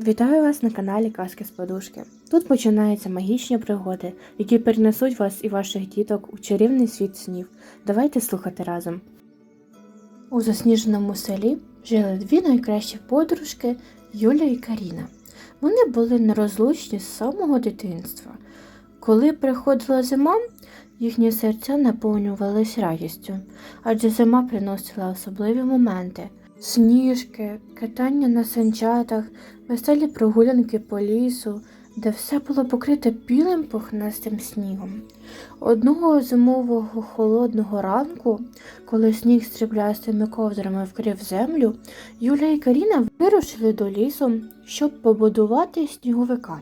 Вітаю вас на каналі Казки з Подушки. Тут починаються магічні пригоди, які перенесуть вас і ваших діток у чарівний світ снів. Давайте слухати разом. У засніженому селі жили дві найкращі подружки Юля і Каріна. Вони були нерозлучні з самого дитинства. Коли приходила зима, їхні серця наповнювались радістю, адже зима приносила особливі моменти. Сніжки, катання на санчатах, веселі прогулянки по лісу, де все було покрите білим пухнастим снігом. Одного зимового холодного ранку, коли сніг стріблястими ковдрами вкрив землю, Юля і Каріна вирушили до лісу, щоб побудувати сніговика.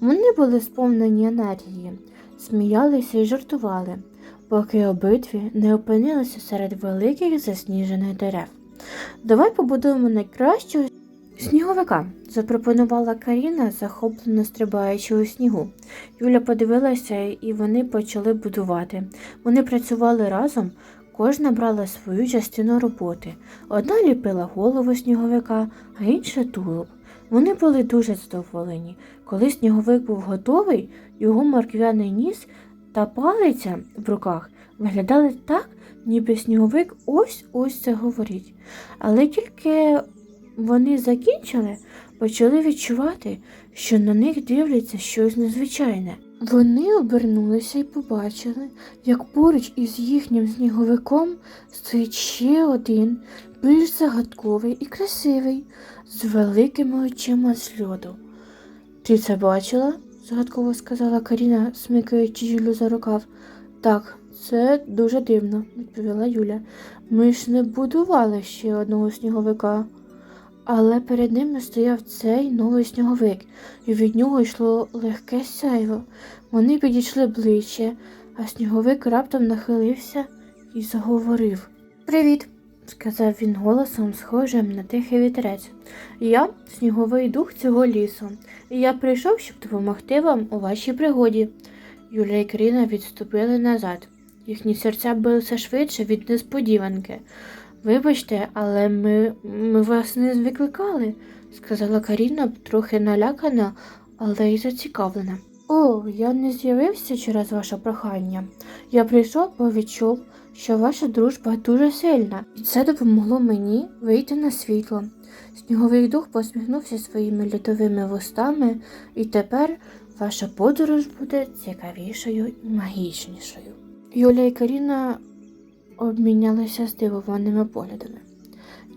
Вони були сповнені енергії, сміялися і жартували, поки обидві не опинилися серед великих засніжених дерев. Давай побудуємо найкращого сніговика, запропонувала Каріна, захоплено стрибаючи у снігу. Юля подивилася, і вони почали будувати. Вони працювали разом, кожна брала свою частину роботи. Одна ліпила голову сніговика, а інша тулуб. Вони були дуже задоволені. Коли сніговик був готовий, його морквяний ніс та палиця в руках виглядали так, ніби сніговик ось ось це говорить. Але тільки вони закінчили, почали відчувати, що на них дивляться щось незвичайне. Вони обернулися і побачили, як поруч із їхнім сніговиком стоїть ще один, більш загадковий і красивий, з великими очима з льоду. Ти це бачила? загадково сказала Каріна, смикаючи Юлю за рукав. Так, це дуже дивно, відповіла Юля. Ми ж не будували ще одного сніговика. Але перед ними стояв цей новий сніговик, і від нього йшло легке сяйво. Вони підійшли ближче, а сніговик раптом нахилився і заговорив. Привіт, сказав він голосом, схожим на тихий вітерець. Я сніговий дух цього лісу, і я прийшов, щоб допомогти вам у вашій пригоді. Юля і Каріна відступили назад. Їхні серця билися швидше від несподіванки. Вибачте, але ми, ми вас не викликали, сказала Каріна, трохи налякана, але й зацікавлена. О, я не з'явився через ваше прохання. Я прийшов, бо відчув, що ваша дружба дуже сильна, і це допомогло мені вийти на світло. Сніговий дух посміхнувся своїми льодовими вустами, і тепер ваша подорож буде цікавішою і магічнішою. Юля і Каріна обмінялися здивованими поглядами.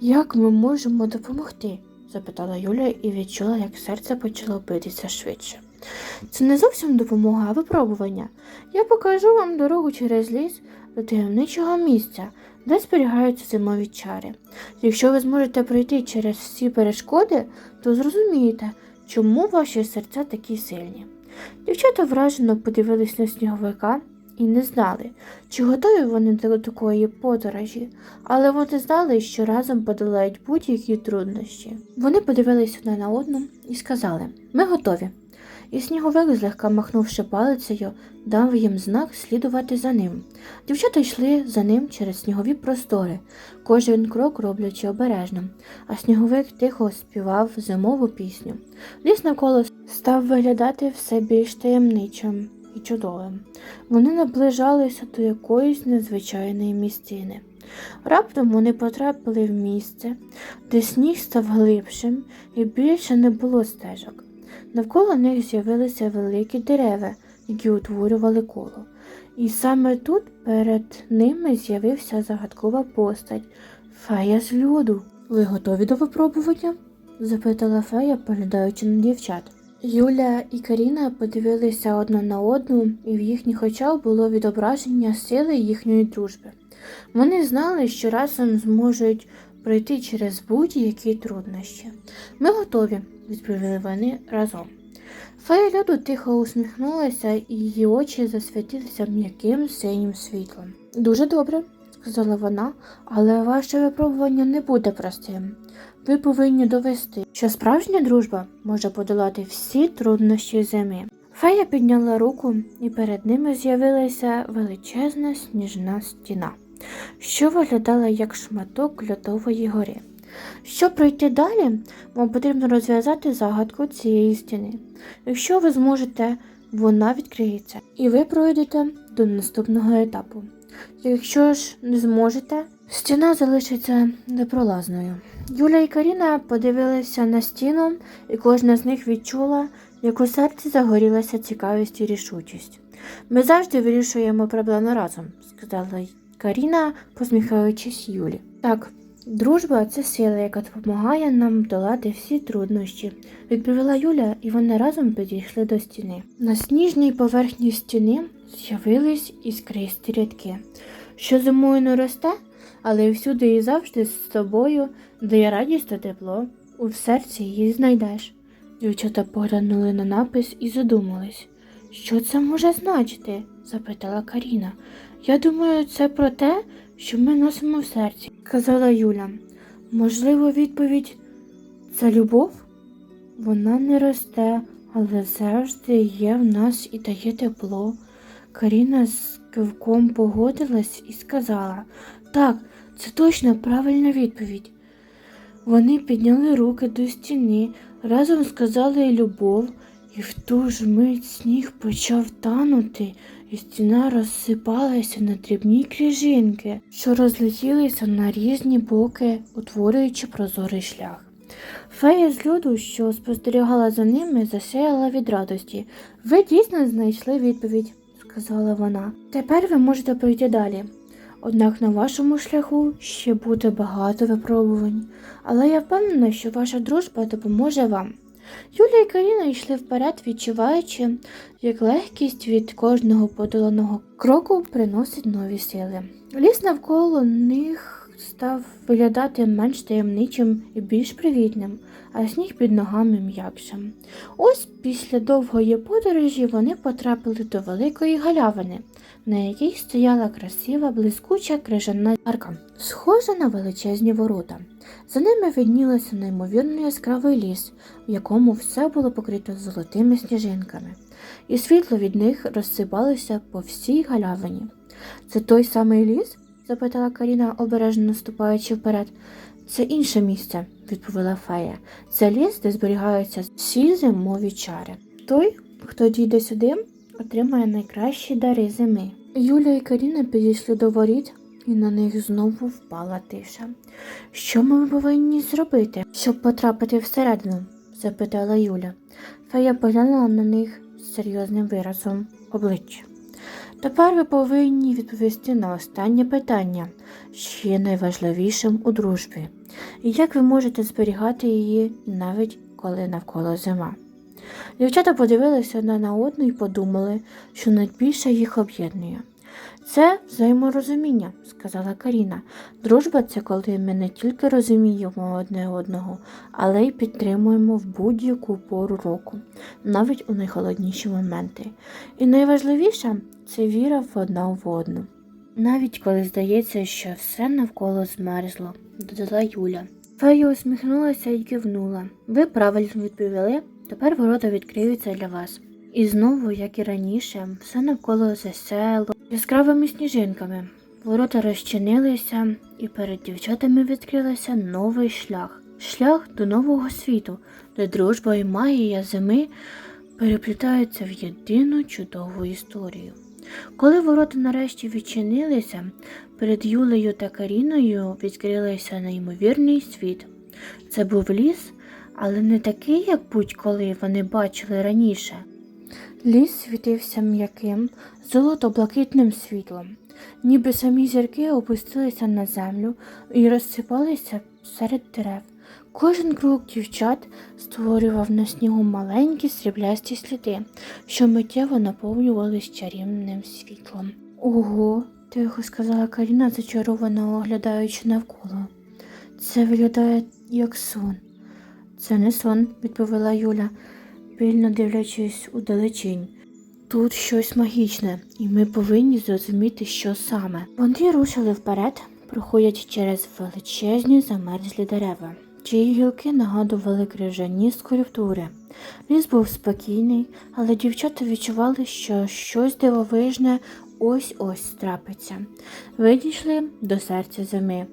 Як ми можемо допомогти? запитала Юля і відчула, як серце почало битися швидше. Це не зовсім допомога, а випробування. Я покажу вам дорогу через ліс до таємничого місця, де зберігаються зимові чари. Якщо ви зможете пройти через всі перешкоди, то зрозумієте, чому ваші серця такі сильні. Дівчата вражено подивились на сніговика і не знали, чи готові вони до такої подорожі, але вони знали, що разом подолають будь-які труднощі. Вони подивились одне на одну і сказали: Ми готові. І сніговик, злегка махнувши палицею, дав їм знак слідувати за ним. Дівчата йшли за ним через снігові простори, кожен крок роблячи обережно, а сніговик тихо співав зимову пісню. Ліс навколо став виглядати все більш таємничим і чудовим. Вони наближалися до якоїсь незвичайної місцини. Раптом вони потрапили в місце, де сніг став глибшим і більше не було стежок. Навколо них з'явилися великі дерева, які утворювали коло. І саме тут перед ними з'явився загадкова постать фея з льоду. Ви готові до випробування? запитала фея, поглядаючи на дівчат. Юля і Каріна подивилися одна на одну, і в їхніх очах було відображення сили їхньої дружби. Вони знали, що разом зможуть пройти через будь-які труднощі. Ми готові, відповіли вони разом. Фея льоду тихо усміхнулася, і її очі засвітилися м'яким синім світлом. Дуже добре, сказала вона, але ваше випробування не буде простим. Ви повинні довести, що справжня дружба може подолати всі труднощі зими. Фея підняла руку, і перед ними з'явилася величезна сніжна стіна, що виглядала як шматок льодової гори. Щоб пройти далі, вам потрібно розв'язати загадку цієї стіни. Якщо ви зможете, вона відкриється, і ви пройдете до наступного етапу. Якщо ж не зможете, стіна залишиться непролазною. Юля і Каріна подивилися на стіну, і кожна з них відчула, як у серці загорілася цікавість і рішучість. Ми завжди вирішуємо проблеми разом, сказала Каріна, посміхаючись Юлі. Так, дружба це сила, яка допомагає нам долати всі труднощі, відповіла Юля, і вони разом підійшли до стіни. На сніжній поверхні стіни з'явились іскристі рядки, що зимою не росте, але всюди і завжди з тобою дає радість та тепло. У серці її знайдеш. Дівчата поглянули на напис і задумались. Що це може значити? запитала Каріна. Я думаю, це про те, що ми носимо в серці, сказала Юля. Можливо, відповідь це любов? Вона не росте, але завжди є в нас і дає тепло. Каріна з кивком погодилась і сказала так, це точно правильна відповідь. Вони підняли руки до стіни, разом сказали любов, і в ту ж мить сніг почав танути, і стіна розсипалася на дрібні кріжинки, що розлетілися на різні боки, утворюючи прозорий шлях. Фея з люду, що спостерігала за ними, засяяла від радості. Ви дійсно знайшли відповідь, сказала вона. Тепер ви можете пройти далі. Однак на вашому шляху ще буде багато випробувань, але я впевнена, що ваша дружба допоможе вам. Юля і Каріна йшли вперед, відчуваючи, як легкість від кожного подоланого кроку приносить нові сили. Ліс навколо них став виглядати менш таємничим і більш привітним, а сніг під ногами м'якшим. Ось після довгої подорожі вони потрапили до великої галявини, на якій стояла красива блискуча крижана арка, схожа на величезні ворота. За ними виднілося неймовірно яскравий ліс, в якому все було покрито золотими сніжинками, і світло від них розсипалося по всій галявині. Це той самий ліс? запитала Каріна, обережно наступаючи вперед. Це інше місце, відповіла фея. Це ліс, де зберігаються всі зимові чари. Той, хто дійде сюди, отримає найкращі дари зими. Юля і Каріна підійшли до воріт, і на них знову впала тиша. Що ми повинні зробити, щоб потрапити всередину? запитала Юля. Фея поглянула на них з серйозним виразом обличчя. Тепер ви повинні відповісти на останнє питання, що є найважливішим у дружбі, і як ви можете зберігати її навіть коли навколо зима. Дівчата подивилися одна на одну і подумали, що найбільше їх об'єднує. Це взаєморозуміння, сказала Каріна. Дружба це коли ми не тільки розуміємо одне одного, але й підтримуємо в будь-яку пору року, навіть у найхолодніші моменти. І найважливіше це віра в одна в одну. Навіть коли здається, що все навколо змерзло, додала Юля. Фея усміхнулася і кивнула. Ви правильно відповіли, тепер ворота відкриються для вас. І знову, як і раніше, все навколо засяяло яскравими сніжинками. Ворота розчинилися, і перед дівчатами відкрився новий шлях шлях до нового світу, де дружба і магія зими переплітаються в єдину чудову історію. Коли ворота нарешті відчинилися, перед Юлею та Каріною відкрився неймовірний світ. Це був ліс, але не такий, як будь-коли вони бачили раніше. Ліс світився м'яким, золото-блакитним світлом, ніби самі зірки опустилися на землю і розсипалися серед дерев. Кожен крок дівчат створював на снігу маленькі сріблясті сліди, що миттєво наповнювались чарівним світлом. Ого, тихо сказала Каріна, зачаровано оглядаючи навколо. Це виглядає як сон. Це не сон, відповіла Юля, пильно дивлячись у далечінь. Тут щось магічне, і ми повинні зрозуміти, що саме. Вони рушили вперед, проходять через величезні замерзлі дерева, чиї гілки нагадували крижані скульптури. Ліс був спокійний, але дівчата відчували, що щось дивовижне ось ось трапиться. Видійшли до серця зими.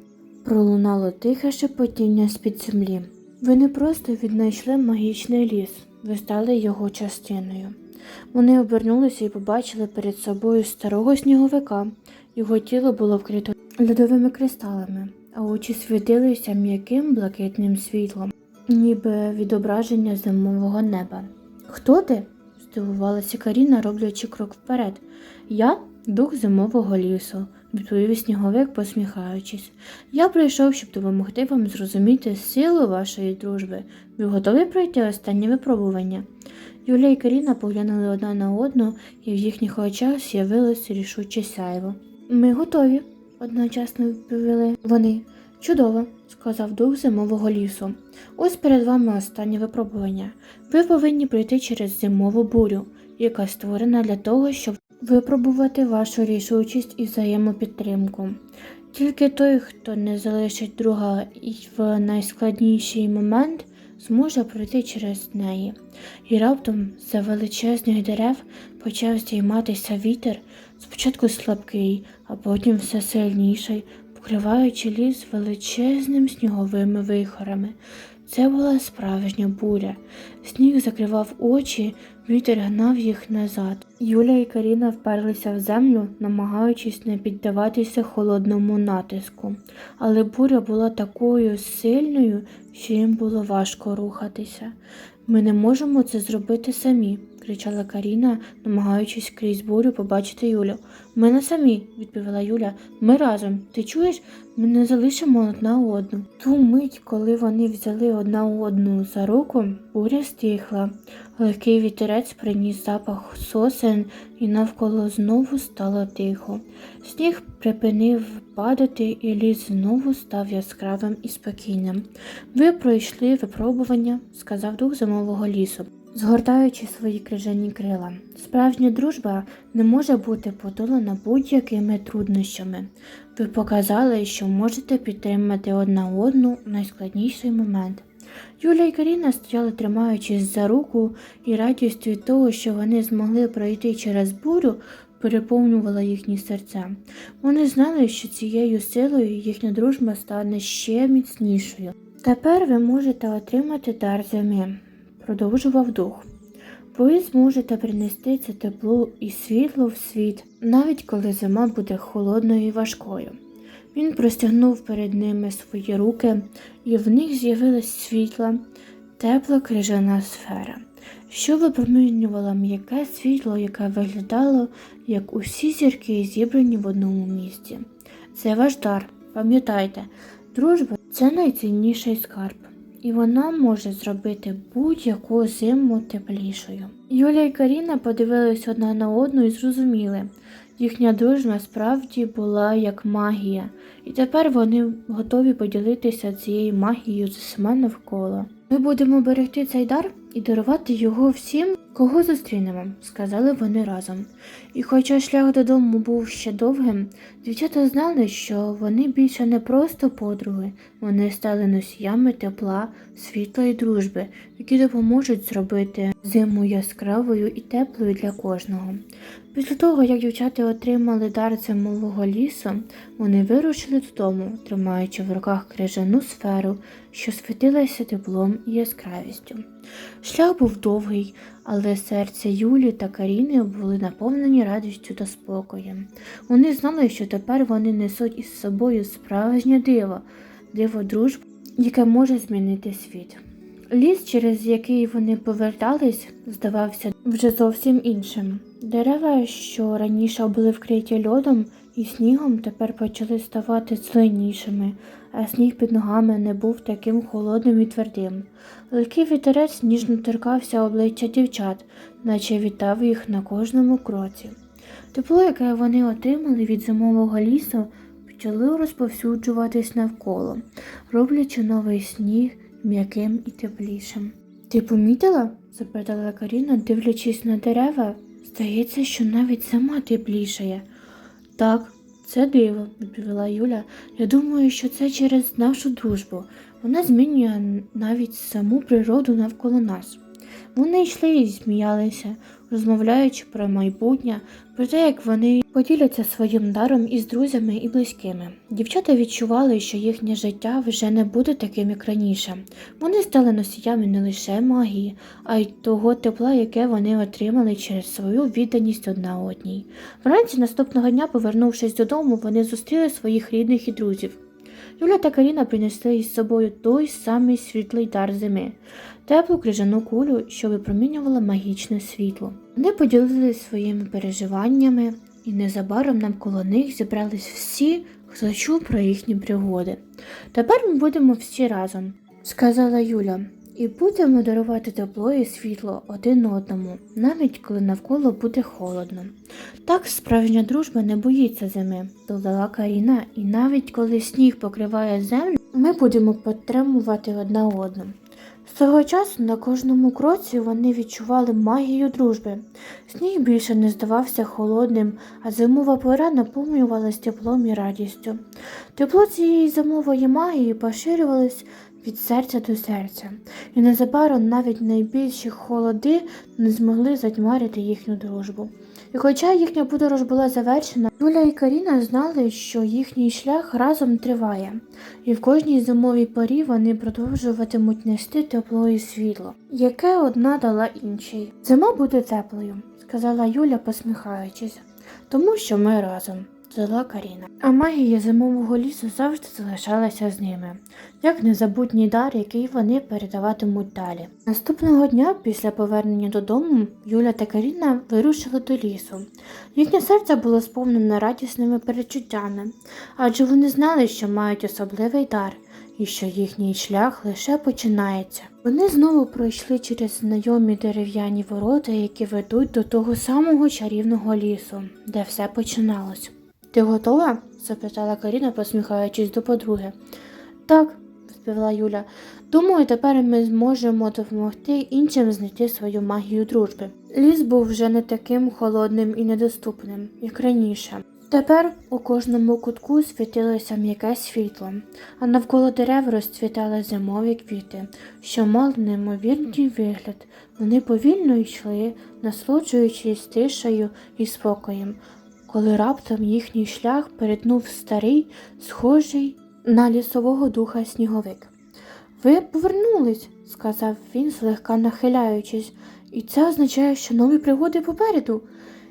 Пролунало тихе шепотіння з-під землі. Ви не просто віднайшли магічний ліс, ви стали його частиною. Вони обернулися і побачили перед собою старого сніговика. Його тіло було вкрито льодовими кристалами, а очі світилися м'яким блакитним світлом, ніби відображення зимового неба. Хто ти? здивувалася Каріна, роблячи крок вперед. Я дух зимового лісу, відповів сніговик, посміхаючись. Я прийшов, щоб допомогти вам зрозуміти силу вашої дружби. Ви готові пройти останнє випробування? Юля і Каріна поглянули одна на одну, і в їхніх очах з'явилось рішуче сяйво. Ми готові, одночасно відповіли вони. Чудово, сказав дух зимового лісу. Ось перед вами останнє випробування. Ви повинні пройти через зимову бурю, яка створена для того, щоб випробувати вашу рішучість і взаємопідтримку. Тільки той, хто не залишить друга і в найскладніший момент, зможе пройти через неї. І раптом за величезних дерев почав здійматися вітер, спочатку слабкий, а потім все сильніший, покриваючи ліс величезним сніговими вихорами. Це була справжня буря. Сніг закривав очі, вітер гнав їх назад. Юля і Каріна вперлися в землю, намагаючись не піддаватися холодному натиску. Але буря була такою сильною, що їм було важко рухатися. Ми не можемо це зробити самі, кричала Каріна, намагаючись крізь бурю побачити Юлю. Ми не самі, відповіла Юля. Ми разом. Ти чуєш? Ми не залишимо одна одну. Ту мить, коли вони взяли одна одну за руку, буря стихла. Легкий вітерець приніс запах сосен, і навколо знову стало тихо. Сніг припинив падати, і ліс знову став яскравим і спокійним. Ви пройшли випробування, сказав дух зимового лісу, згортаючи свої крижані крила. Справжня дружба не може бути потулена будь-якими труднощами. Ви показали, що можете підтримати одна одну найскладніший момент. Юля і Каріна стояли, тримаючись за руку, і радість від того, що вони змогли пройти через бурю, переповнювала їхні серця. Вони знали, що цією силою їхня дружба стане ще міцнішою. Тепер ви можете отримати дар зими, продовжував дух. Ви зможете принести це тепло і світло в світ, навіть коли зима буде холодною і важкою. Він простягнув перед ними свої руки, і в них з'явилась світла, тепла крижана сфера, що випромінювала м'яке світло, яке виглядало, як усі зірки, зібрані в одному місці. Це ваш дар, пам'ятайте, дружба це найцінніший скарб, і вона може зробити будь-яку зиму теплішою. Юля і Каріна подивились одна на одну і зрозуміли. Їхня дружба справді була як магія, і тепер вони готові поділитися цією магією з усіма навколо. Ми будемо берегти цей дар і дарувати його всім, кого зустрінемо, сказали вони разом. І хоча шлях додому був ще довгим, дівчата знали, що вони більше не просто подруги, вони стали носіями тепла, світла і дружби, які допоможуть зробити зиму яскравою і теплою для кожного. Після того, як дівчата отримали дар зимового лісу, вони вирушили додому, тримаючи в руках крижану сферу, що світилася теплом і яскравістю. Шлях був довгий, але серця Юлі та Каріни були наповнені радістю та спокоєм. Вони знали, що тепер вони несуть із собою справжнє диво, диво дружби, яке може змінити світ. Ліс, через який вони повертались, здавався вже зовсім іншим. Дерева, що раніше були вкриті льодом і снігом, тепер почали ставати зеленішими, а сніг під ногами не був таким холодним і твердим. Легкий вітерець ніжно торкався обличчя дівчат, наче вітав їх на кожному кроці. Тепло, яке вони отримали від зимового лісу, почало розповсюджуватись навколо, роблячи новий сніг м'яким і теплішим. Ти помітила? запитала Каріна, дивлячись на дерева. Здається, що навіть сама теплішає. Так, це диво, відповіла Юля. Я думаю, що це через нашу дружбу. Вона змінює навіть саму природу навколо нас. Вони йшли і сміялися, розмовляючи про майбутнє, про те, як вони поділяться своїм даром із друзями і близькими. Дівчата відчували, що їхнє життя вже не буде таким, як раніше. Вони стали носіями не лише магії, а й того тепла, яке вони отримали через свою відданість одна одній. Вранці наступного дня, повернувшись додому, вони зустріли своїх рідних і друзів. Юля та Каріна принесли із собою той самий світлий дар зими, теплу крижану кулю, що випромінювала магічне світло. Вони поділилися своїми переживаннями, і незабаром навколо них зібрались всі, хто чув про їхні пригоди. Тепер ми будемо всі разом, сказала Юля, і будемо дарувати тепло і світло один одному, навіть коли навколо буде холодно. Так справжня дружба не боїться зими, додала Каріна, і навіть коли сніг покриває землю, ми будемо підтримувати одна одну. З того часу на кожному кроці вони відчували магію дружби. Сніг більше не здавався холодним, а зимова пора наповнювалась теплом і радістю. Тепло цієї зимової магії поширювалось від серця до серця, і незабаром навіть найбільші холоди не змогли затьмарити їхню дружбу. І хоча їхня подорож була завершена, Юля і Каріна знали, що їхній шлях разом триває, і в кожній зимовій порі вони продовжуватимуть нести тепло і світло, яке одна дала іншій. Зима буде теплою, сказала Юля, посміхаючись, тому що ми разом. Додала Каріна. А магія зимового лісу завжди залишалася з ними, як незабутній дар, який вони передаватимуть далі. Наступного дня, після повернення додому, Юля та Каріна вирушили до лісу. Їхнє серце було сповнене радісними перечуттями, адже вони знали, що мають особливий дар і що їхній шлях лише починається. Вони знову пройшли через знайомі дерев'яні ворота, які ведуть до того самого чарівного лісу, де все починалось. Ти готова? запитала Каріна, посміхаючись до подруги. Так, відповіла Юля. Думаю, тепер ми зможемо допомогти іншим знайти свою магію дружби. Ліс був вже не таким холодним і недоступним, як раніше. Тепер у кожному кутку світилося м'яке світло, а навколо дерев розцвітали зимові квіти, що мали неймовірний вигляд. Вони повільно йшли, насолоджуючись тишею і спокоєм, коли раптом їхній шлях перетнув старий, схожий на лісового духа сніговик. Ви повернулись, сказав він, злегка нахиляючись, і це означає, що нові пригоди попереду.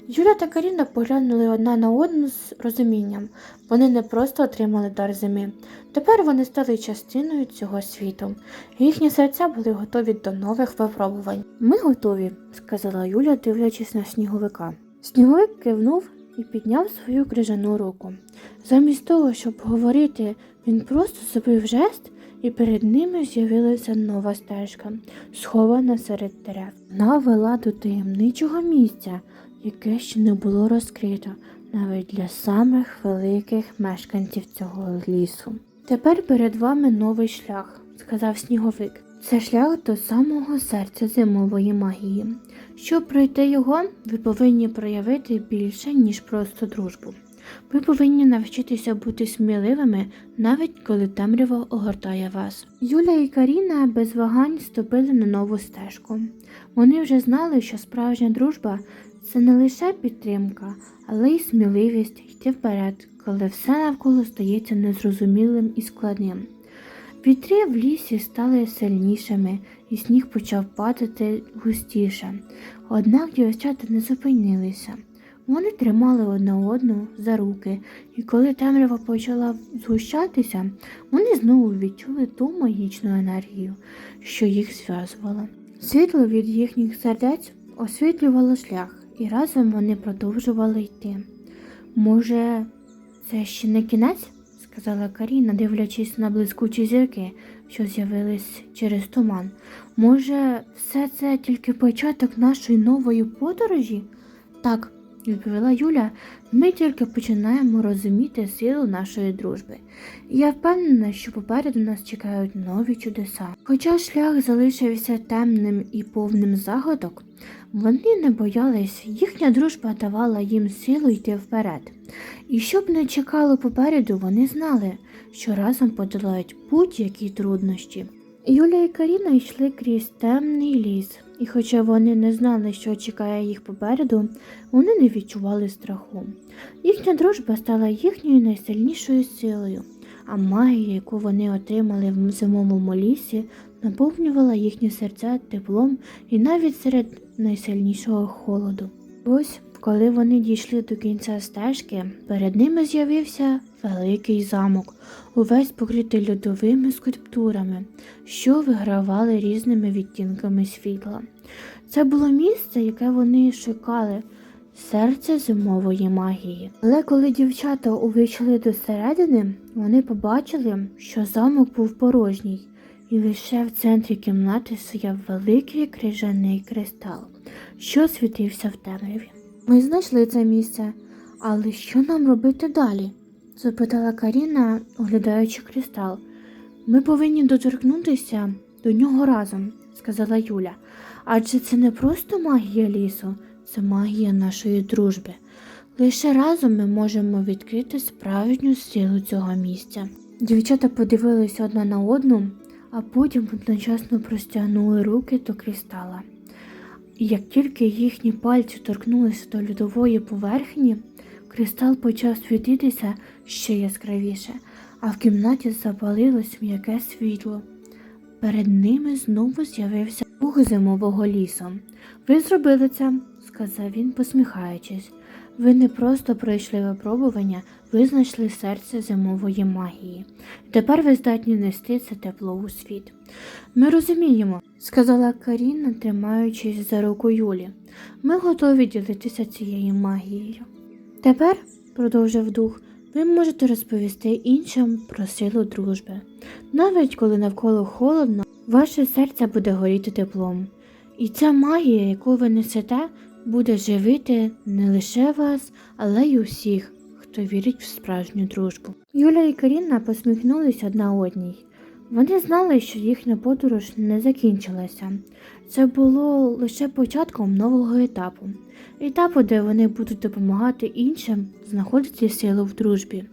Юля та Каріна поглянули одна на одну з розумінням. Вони не просто отримали дар зими. Тепер вони стали частиною цього світу. Їхні серця були готові до нових випробувань. Ми готові, сказала Юля, дивлячись на сніговика. Сніговик кивнув і підняв свою крижану руку. Замість того, щоб говорити, він просто зробив жест, і перед ними з'явилася нова стежка, схована серед дерев. Вона вела до таємничого місця, яке ще не було розкрито навіть для самих великих мешканців цього лісу. Тепер перед вами новий шлях, сказав сніговик. Це шлях до самого серця зимової магії. Щоб пройти його, ви повинні проявити більше, ніж просто дружбу. Ви повинні навчитися бути сміливими, навіть коли темрява огортає вас. Юля і Каріна без вагань ступили на нову стежку. Вони вже знали, що справжня дружба це не лише підтримка, але й сміливість йти вперед, коли все навколо стається незрозумілим і складним. Вітри в лісі стали сильнішими, і сніг почав падати густіше. Однак дівчата не зупинилися. Вони тримали одна одну за руки, і коли темрява почала згущатися, вони знову відчули ту магічну енергію, що їх зв'язувала. Світло від їхніх сердець освітлювало шлях, і разом вони продовжували йти. Може, це ще не кінець? сказала Каріна, дивлячись на блискучі зірки, що з'явились через туман. Може, все це тільки початок нашої нової подорожі? Так, відповіла Юля, ми тільки починаємо розуміти силу нашої дружби. Я впевнена, що попереду нас чекають нові чудеса. Хоча шлях залишився темним і повним загадок, вони не боялись, їхня дружба давала їм силу йти вперед. І щоб не чекало попереду, вони знали, що разом подолають будь-які труднощі. Юля і Каріна йшли крізь темний ліс, і хоча вони не знали, що чекає їх попереду, вони не відчували страху. Їхня дружба стала їхньою найсильнішою силою, а магія, яку вони отримали в зимовому лісі, наповнювала їхні серця теплом і навіть серед найсильнішого холоду. Ось, коли вони дійшли до кінця стежки, перед ними з'явився великий замок, увесь покритий льодовими скульптурами, що вигравали різними відтінками світла. Це було місце, яке вони шукали, серце зимової магії. Але коли дівчата увійшли до середини, вони побачили, що замок був порожній, і лише в центрі кімнати стояв великий крижаний кристал, що світився в темряві. Ми знайшли це місце, але що нам робити далі? Запитала Каріна, оглядаючи кристал. Ми повинні доторкнутися до нього разом, сказала Юля. Адже це не просто магія лісу, це магія нашої дружби. Лише разом ми можемо відкрити справжню силу цього місця. Дівчата подивилися одна на одну, а потім одночасно простягнули руки до кристала. Як тільки їхні пальці торкнулися до льодової поверхні, кристал почав світитися ще яскравіше, а в кімнаті запалилось м'яке світло. Перед ними знову з'явився дух зимового лісу. Ви зробили це, сказав він, посміхаючись. Ви не просто пройшли випробування, ви знайшли серце зимової магії. Тепер ви здатні нести це тепло у світ. Ми розуміємо, сказала Каріна, тримаючись за руку Юлі. Ми готові ділитися цією магією. Тепер, продовжив дух, ви можете розповісти іншим про силу дружби. Навіть коли навколо холодно, ваше серце буде горіти теплом. І ця магія, яку ви несете, буде живити не лише вас, але й усіх, хто вірить в справжню дружбу. Юля і Каріна посміхнулись одна одній. Вони знали, що їхня подорож не закінчилася. Це було лише початком нового етапу. Етапу, де вони будуть допомагати іншим знаходити силу в дружбі,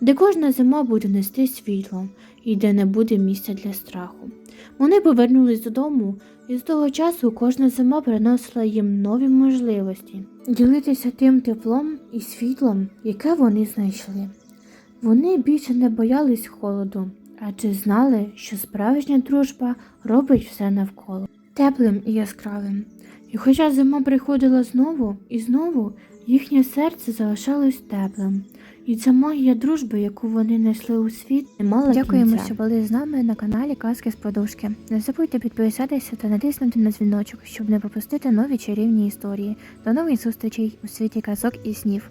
де кожна зима буде нести світло і де не буде місця для страху. Вони повернулись додому, і з того часу кожна зима приносила їм нові можливості ділитися тим теплом і світлом, яке вони знайшли. Вони більше не боялись холоду, адже знали, що справжня дружба робить все навколо теплим і яскравим. І хоча зима приходила знову і знову, їхнє серце залишалось теплим. І ця магія дружби, яку вони несли у світ, не мала Дякуємо, кінця. що були з нами на каналі Казки з подушки. Не забудьте підписатися та натиснути на дзвіночок, щоб не пропустити нові чарівні історії. До нових зустрічей у світі казок і снів.